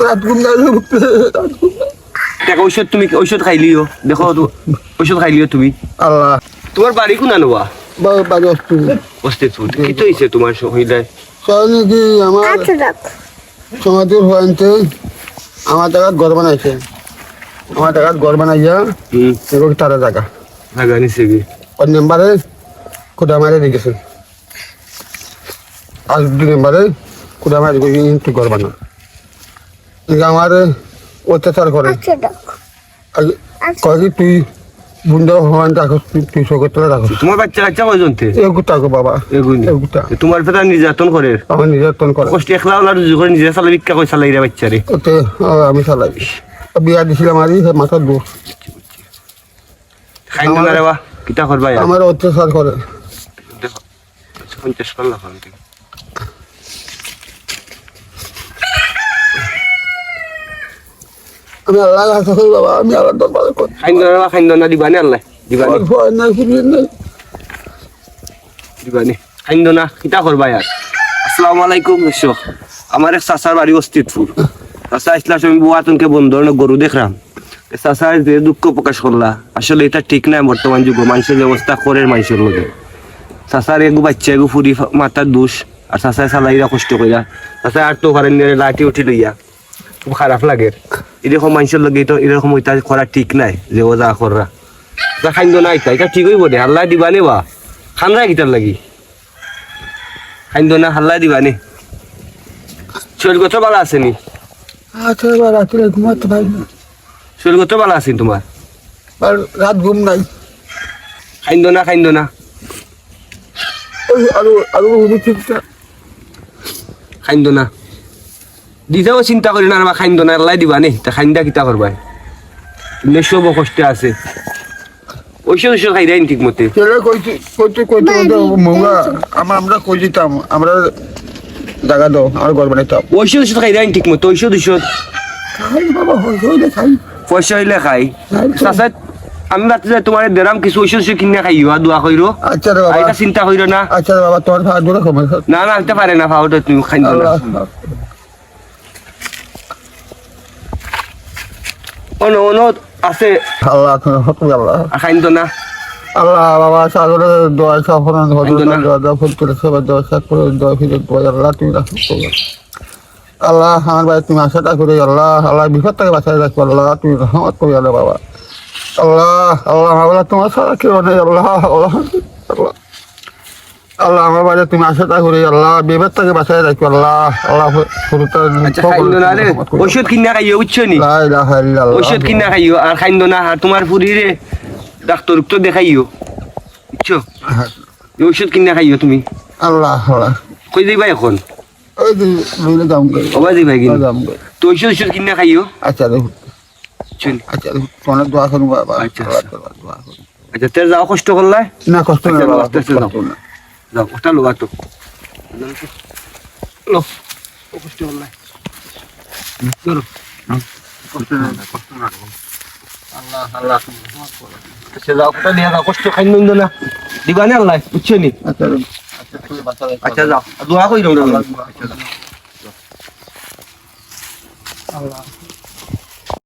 রাত ঔষধ তুমি ঔষধ খাইলিও দেখো তো- ঔষধ খাইলিও তুমি। আল্লাহ। তোমার বাড়ি কোনা নোয়া বাবা বাড়ি আসতো অস্তিত্ব কি তো তোমার সবাই আমার সমাজের হয়েছে আমার জায়গাত ঘর বানাইছে। আমার জায়গাত ঘর বানাইয়া এগুলো তারা জায়গা লাগা নিছে কি? ওর নাম্বারে খুদা মারে রেখেছে আর দু নাম্বারে খুদা মারে তুই ঘর বানা এদিকে আমার অত্যাচার করে। আগে- কয় কি তুই বুন্ডা হওয়ান রাখো তুই চোখের রাখো তোমার বাচ্চা কাচ্চা কয়জনতে এগুতা গো বাবা। এগুনি এগুতা তোমার পেতা নির্যাতন করে। আমার নির্যাতন করে। কষ্ট একলা ওলা রুজু করে নিজে চালাই ভিক্ষা করে চালাই রে বাচ্চারে ওতে আহ, আমি চালাই। বিয়া দিছিলাম আর মাথার দোষ। খাই না রে বা কিতা করবা আমার অত্যাচার করে। দেখো আমি আল্লাহ কাছে করি বাবা আমি আল্লাহ দরবারে করি। খাইন না খাইন না দিবানি আল্লাহ? দিবানি? ভয় দিবানি? খাইন না কিতা করবা আর আসসালামু আলাইকুম দর্শক আমার এক চাচার বাড়ি অস্তিত্বপুর। চাচা আসলে আমি বুয়া বন্ধু গরু দেখলাম। চাচা যে দুঃখ প্রকাশ করলা আসলে এটা ঠিক নাই বর্তমান যুগ মানুষের ব্যবস্থা করে মানুষের লোকে চাচার এগু বাচ্চা এগু ফুরি মাথার দোষ আর চাচায় চালাইরা কষ্ট কইরা। চাচা আর তো পারেন লাঠি উঠি লইয়া। খুব খারাপ লাগে। এরকম মানুষের লগে তো এরকম ওইটা করা ঠিক নাই যে ও যা কররা। তা খাইন্দ নাই এটা ঠিক হইব দে হাল্লা দিবা নে বা। খানরা কিটার লাগি। খাইন্দ না হাল্লা দিবা নে। শরীর কত ভালো আছে নি? আচ্ছা শরীর কত ভালো আছে তোমার? রাত ঘুম নাই। খাইন্দ না খাইন্দ না। আরও আরও খাইন্দ না। দিতেও চিন্তা করি না বা খাইন্দ না আল্লাহ দিবা নে তা খাইন্দা কিতা করবাই এমনি সব কষ্টে আছে। ঐষধ ঐষধ খাই দেয় ঠিক মতে আমরা কই দিতাম আমরা জায়গা দাও আর ঘর বানাইতাম ঐষধ ঐষধ খাই দেয় ঠিক মতো খাই হই খাই। পয়সা হইলে খাই। খাই আমি রাত্রে যাই তোমার দেরাম কিছু ঐষধ ঐষধ কিনে খাইও আর দোয়া কইরো আচ্ছা বাবা। এটা চিন্তা কইরো না। আচ্ছা বাবা তোমার ভাত ধরে কমে। না না আনতে পারে না ফাউটা তুমি খাইন্দ না। অন অন আছে আল্লাহ হত আল্লাহ খাইন্দ না আল্লাহ বাবা সাগরে দোয়া সফর আলহামদুলিল্লাহ। দোয়া দোয়া ফুল করে সবাই দোয়া সাত করে দোয়া ফিরে আল্লাহ তুমি রাখো আল্লাহ আমার ভাই তুমি আশাটা করে আল্লাহ আল্লাহ বিপদ থেকে বাঁচাই রাখব আল্লাহ তুমি রহমত করি আল্লাহ বাবা। আল্লাহ আল্লাহ আল্লাহ তোমার সারা কেউ নেই আল্লাহ আল্লাহ আল্লাহ। আল্লাহ আমার বাড়ি তুমি আশাটা করি আল্লাহ বিপদ থেকে বাঁচাই রাখব আল্লাহ আল্লাহ ফুলটা আচ্ছা না কিনা খাইও বুঝছ নি। ঔষধ কিনা খাইও আর খাইন্দ না আর তোমার ফুরিরে ডাক্তার তো দেখাইও বুঝছ ঔষধ কিনা খাইও তুমি? আল্লাহ কই দিবা এখন? গই দিবা কিন্তু তো ঔষধ ঔষধ কিনা খাইও? আচ্ছা দেখুন। আচ্ছা তোমার দোয়া করব আচ্ছা, আচ্ছা। আচ্ছা তে যাও কষ্ট করলাই না কষ্ট আচ্ছা, যাও। ওটা লো ও কষ্ট করলাই চলো কষ্ট নেই, কষ্ট নেই। আল্লাহ আল্লাহ আচ্ছা যাও ওটা নিয়ে যাও কষ্ট খাইন্দ না দিবা না আল্লাহ বুঝছ নি আচ্ছা আচ্ছা। আচ্ছা যাও দোয়া আল্লাহ না আচ্ছা, যাও। আল্লাহ